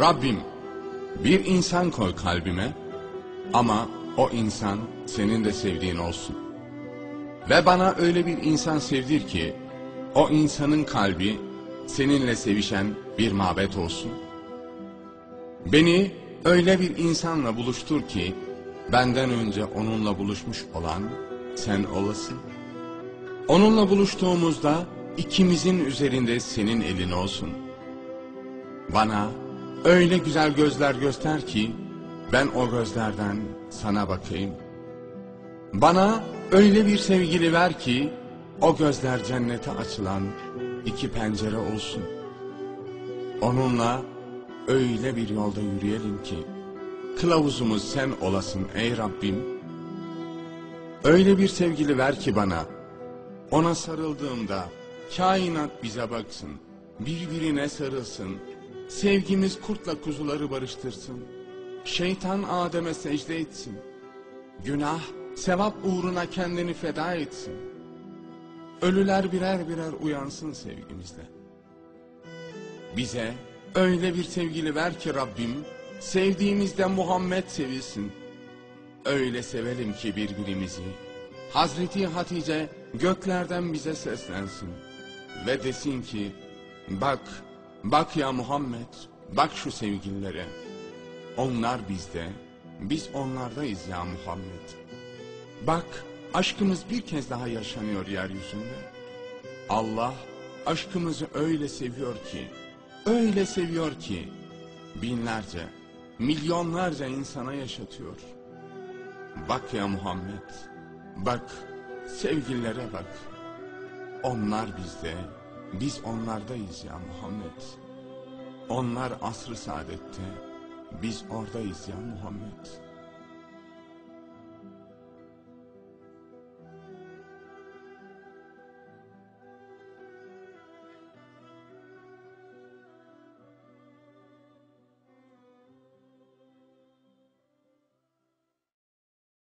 Rabbim bir insan koy kalbime ama o insan senin de sevdiğin olsun. Ve bana öyle bir insan sevdir ki o insanın kalbi seninle sevişen bir mabet olsun. Beni öyle bir insanla buluştur ki benden önce onunla buluşmuş olan sen olasın. Onunla buluştuğumuzda ikimizin üzerinde senin elin olsun. Bana öyle güzel gözler göster ki ben o gözlerden sana bakayım. Bana öyle bir sevgili ver ki o gözler cennete açılan iki pencere olsun. Onunla öyle bir yolda yürüyelim ki kılavuzumuz sen olasın ey Rabbim. Öyle bir sevgili ver ki bana ona sarıldığımda kainat bize baksın, birbirine sarılsın, sevgimiz kurtla kuzuları barıştırsın, şeytan Adem'e secde etsin, günah sevap uğruna kendini feda etsin, ölüler birer birer uyansın sevgimizde. Bize öyle bir sevgili ver ki Rabbim, sevdiğimizde Muhammed sevilsin. Öyle sevelim ki birbirimizi. Hazreti Hatice göklerden bize seslensin. Ve desin ki, bak, bak ya Muhammed, bak şu sevgililere. Onlar bizde, biz onlardayız ya Muhammed. Bak, aşkımız bir kez daha yaşanıyor yeryüzünde. Allah aşkımızı öyle seviyor ki, öyle seviyor ki, binlerce, milyonlarca insana yaşatıyor. Bak ya Muhammed, bak, sevgililere bak. Onlar bizde, biz onlardayız ya Muhammed. Onlar asr-ı saadette, biz oradayız ya Muhammed.